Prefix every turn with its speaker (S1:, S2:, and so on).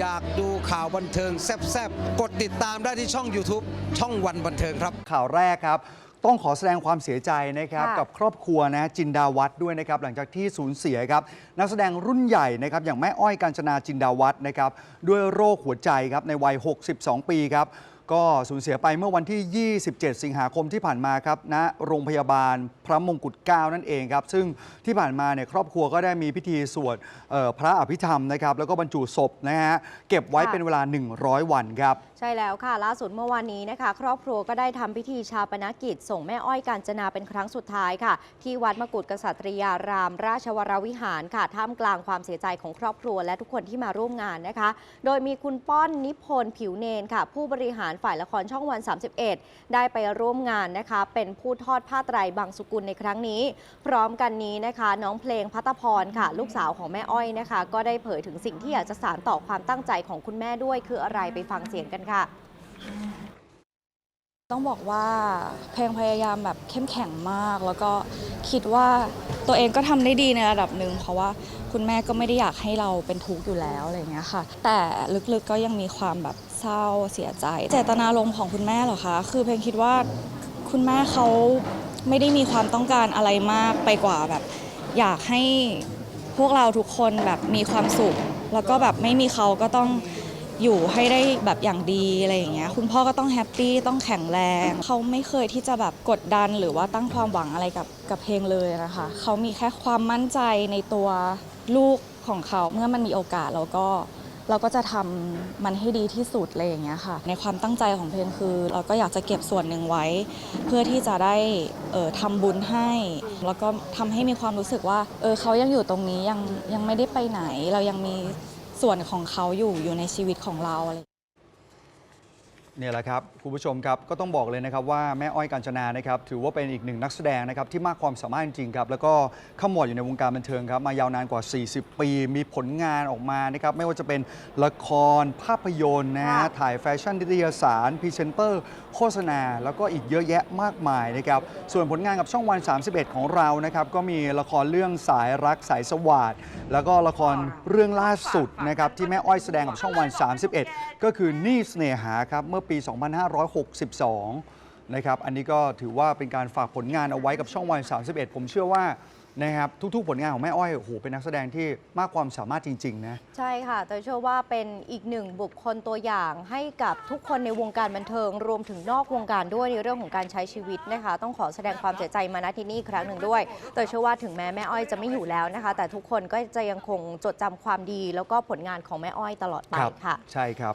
S1: อยากดูข่าวบันเทิงแซ่บๆ กดติดตามได้ที่ช่อง YouTube ช่องวันบันเทิงครับ
S2: ข่าวแรกครับ ต้องขอแสดงความเสียใจนะครับ
S3: ค่ะ
S2: กับครอบครัวนะจินดาวัฒน์ด้วยนะครับ หลังจากที่สูญเสียครับนักแสดงรุ่นใหญ่นะครับอย่างแม่อ้อยกาญจนาจินดาวัฒน์นะครับด้วยโรคหัวใจครับในวัย 62 ปีครับ ก็สูญเสียไปเมื่อวันที่ 27 สิงหาคมที่ผ่านมาครับณโรงพยาบาลพระมงกุฎเกล้านั่นเองครับ ซึ่งที่ผ่านมาเนี่ยครอบครัวก็ได้มีพิธีสวดเอ่อพระอภิธรรมนะครับ แล้วก็บรรจุศพนะฮะเก็บไว้
S3: ค่ะ
S2: เป็นเวลา 100 วันครับ
S3: ใช่แล้วค่ะ ล่าสุดเมื่อวานนี้นะคะ ครอบครัวก็ได้ทำพิธีชาปนกิจ ส่งแม่อ้อยกาญจนาเป็นครั้งสุดท้ายค่ะ ที่วัดมกุฎกษัตริยาราม ราชวรวิหารค่ะท่ามกลางความเสียใจของครอบครัวและทุกคนที่มาร่วมงานนะคะ โดยมีคุณป้อนนิพนธ์ผิวเนนค่ะ ผู้บริหารฝ่ายละครช่องวัน 31 ได้ไปร่วมงานนะคะ เป็นผู้ทอดผ้าไตรบางสุกุลในครั้งนี้ พร้อมกันนี้นะคะ น้องเพลงพัตพรค่ะ ลูกสาวของแม่อ้อยนะคะ ก็ได้เผยถึงสิ่งที่อยากจะสานต่อความตั้งใจของคุณแม่ด้วย คืออะไรไปฟังเสียงกันค่ะ
S4: ต้องบอกว่าเพลงพยายามแบบเข้มแข็งมาก แล้วก็คิดว่าตัวเองก็ทำได้ดีในระดับหนึ่งเพราะว่าคุณแม่ก็ไม่ได้อยากให้เราเป็นทุกข์อยู่แล้วอะไรอย่างเงี้ยค่ะ แต่ลึกๆก็ยังมีความแบบเศร้าเสียใจ เจตนารมณ์ของคุณแม่เหรอคะ คือเพลงคิดว่าคุณแม่เขาไม่ได้มีความต้องการอะไรมากไปกว่าแบบ อยากให้พวกเราทุกคนแบบมีความสุข แล้วก็แบบไม่มีเขาก็ต้อง อยู่ให้ได้แบบอย่างดีอะไรอย่างเงี้ยคุณพ่อก็ต้องแฮปปี้ต้องแข็งแรงเขาไม่เคยที่จะแบบกดดันหรือว่าตั้งความหวังอะไรกับกับเพลงเลยนะคะเขามีแค่ความมั่นใจในตัวลูกของเขาเมื่อมันมีโอกาสเราก็เราก็จะทำมันให้ดีที่สุดอะไรอย่างเงี้ยค่ะ ในความตั้งใจของเพลงคือ เราก็อยากจะเก็บส่วนหนึ่งไว้ เพื่อที่จะได้เอ่อทำบุญให้ แล้วก็ทำให้มีความรู้สึกว่าเออเขายังอยู่ตรงนี้ยังยังไม่ได้ไปไหน เรายังมี ส่วนของเขาอยู่อยู่ในชีวิตของเราอะไร
S2: เนี่ยแหละครับคุณผู้ชมครับก็ต้องบอกเลยนะครับว่าแม่อ้อยกาญจนานะครับถือว่าเป็นอีกหนึ่งนักแสดงนะครับที่มากความสามารถจริงๆครับแล้วก็ขมวดอยู่ในวงการบันเทิงครับมายาวนานกว่า 40 ปี มีผลงานออกมานะครับไม่ว่าจะเป็นละครภาพยนตร์นะฮะ
S3: ค่ะ
S2: ถ่ายแฟชั่นนิตยสารพรีเซนเตอร์โฆษณา แล้วก็อีกเยอะแยะมากมายนะครับส่วนผลงานกับช่องวัน 31 ของเรานะครับก็มีละครเรื่องสายรักสายสวาดแล้วก็ละครเรื่องล่าสุดนะครับที่แม่อ้อยแสดงกับช่องวัน 31 ก็คือนี่เสน่หาครับเมื่อปี 2562 นะครับ อันนี้ก็ถือว่าเป็นการฝากผลงานเอาไว้กับช่องวัน 31 ผมเชื่อว่านะครับทุกๆ ผลงานของแม่อ้อยโอ้โหเป็นนักแสดงที่มากความสามารถจริง ๆ นะ
S3: ใช่ค่ะ แต่เชื่อว่าเป็นอีกหนึ่งบุคคลตัวอย่างให้กับทุกคนในวงการบันเทิง รวมถึงนอกวงการด้วยในเรื่องของการใช้ชีวิตนะคะ ต้องขอแสดงความเสียใจมาณที่นี่อีกครั้งหนึ่งด้วย แต่เชื่อว่าถึงแม้แม่อ้อยจะไม่อยู่แล้วนะคะ แต่ทุกคนก็จะยังคงจดจำความดี แล้วก็ผลงานของแม่อ้อยตลอดไป
S2: ครับ
S3: ค่ะ
S2: ใช่ครับ